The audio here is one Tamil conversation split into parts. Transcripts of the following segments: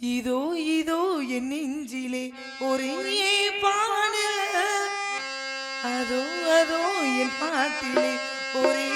இதோ இதோ என் நெஞ்சிலே ஒரே பாடு அதோ அதோ என் பாட்டிலே ஒரே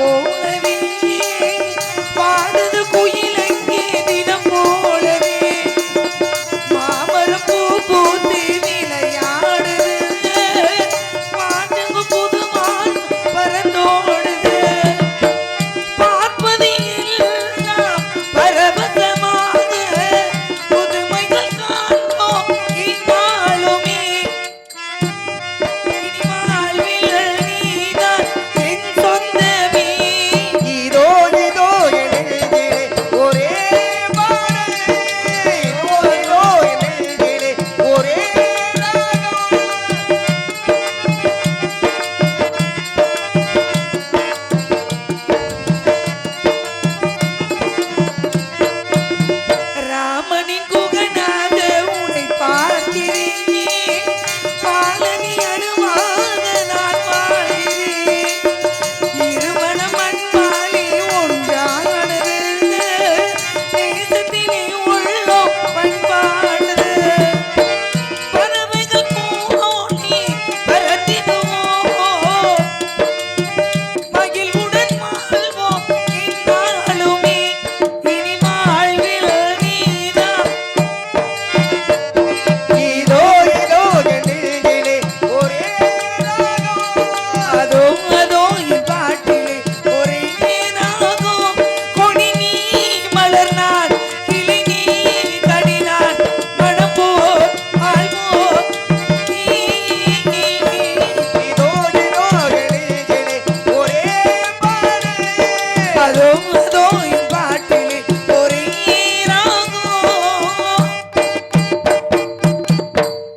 Oh.